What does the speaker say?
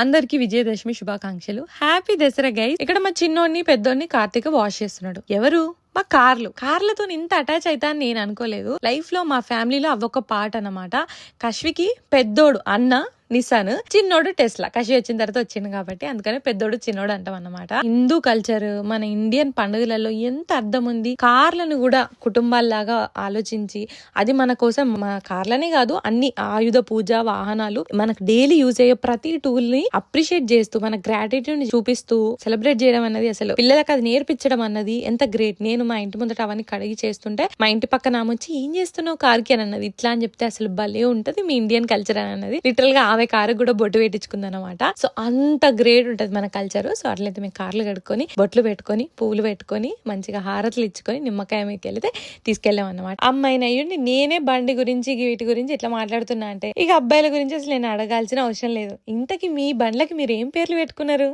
అందరికి విజయదశమి శుభాకాంక్షలు. Happy Dasara guys ఇక్కడ మా చిన్నోడిని పెద్దోడిని కార్తీక వాష్ చేస్తున్నాడు. ఎవరు? మా కార్లు. కార్లతో ఇంత అటాచ్ అవుతాను నేను అనుకోలేదు. లైఫ్లో మా ఫ్యామిలీలో అవొక పార్ట్ అన్నమాట. కశ్వికి పెద్దోడు అన్న నిసాన్ చిన్నోడు టెస్లా. కషి వచ్చిన తర్వాత వచ్చింది కాబట్టి అందుకనే పెద్దోడు చిన్నోడు అంటాం అన్నమాట. హిందూ కల్చర్ మన ఇండియన్ పండుగలలో ఎంత అర్థం ఉంది. కార్లను కూడా కుటుంబాల్లాగా ఆలోచించి అది మన కోసం మన కార్లనే కాదు అన్ని ఆయుధ పూజ వాహనాలు మనకు డైలీ యూజ్ అయ్యే ప్రతి టూల్ని అప్రిషియేట్ చేస్తూ మన గ్రాటిట్యూడ్ చూపిస్తూ సెలబ్రేట్ చేయడం అన్నది అసలు పిల్లలకు అది నేర్పించడం అన్నది ఎంత గ్రేట్ నేను మా ఇంటి ముందట అవన్నీ కడిగి చేస్తుంటే మా ఇంటి పక్కన ఆమె వచ్చి ఏం చేస్తున్నావు కార్కి? అని అన్నది. ఇట్లా అని చెప్తే అసలు భలే ఉంటది. మీ ఇండియన్ కల్చర్ అని అన్నది. లిటరల్గా ఆమె కారు కూడా బొట్టు పెట్టించుకుంది అనమాట సో అంత గ్రేట్ ఉంటది మన కల్చర్ సో అట్లయితే మేము కార్లు కడుక్కొని బొట్లు పెట్టుకొని పువ్వులు పెట్టుకొని మంచిగా హారతులు ఇచ్చుకొని నిమ్మకాయ మీకు వెళ్తే తీసుకెళ్ళాం అనమాట అమ్మాయిని అయ్యుండి నేనే బండి గురించి వీటి గురించి ఇట్లా మాట్లాడుతున్నా అంటే ఇక అబ్బాయిల గురించి అసలు నేను అడగాల్సిన అవసరం లేదు. ఇంతకి మీ బండ్లకి మీరు ఏం పేర్లు పెట్టుకున్నారు?